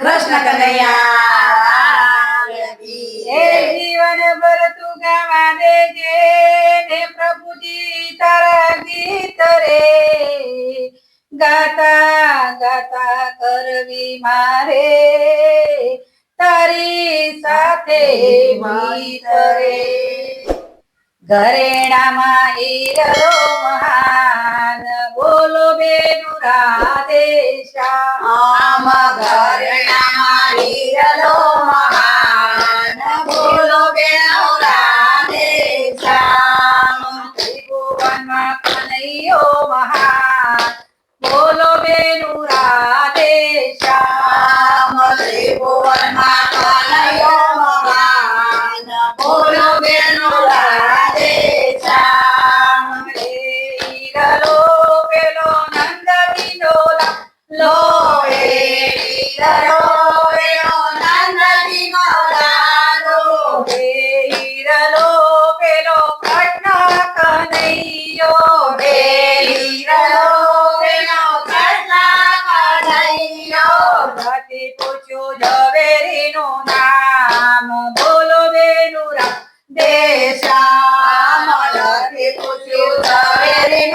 કૃષ્ણ કનૈયા જીવન ભર તું ગાવા દેજે, ને પ્રભુજી તારા ગીત રે. ગાતા ગાતા કરવી મારે, તારી સાથે મીત રે. ઘરેણામાં ઈરો મહા Deja, amor, que puto, eres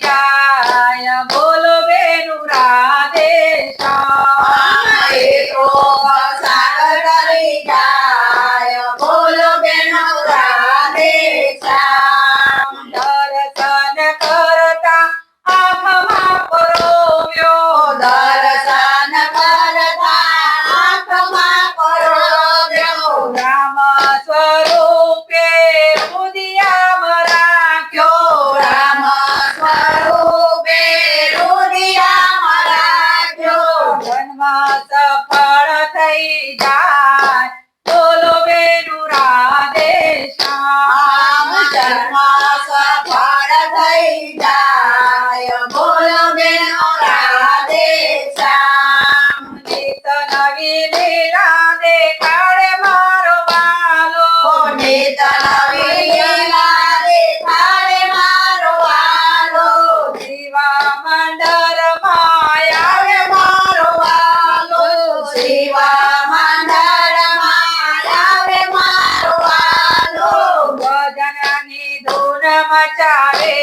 જાય બોલો બેનું રાધે શ્યામ માં સફળ થઈ જાય. બોલો બેનું રાધે શ્યામ. જન્મ સફળ થઈ જાય. બોલો બેનું રાધે શ્યામ. નિત નવી લીલા દેખા મચાવે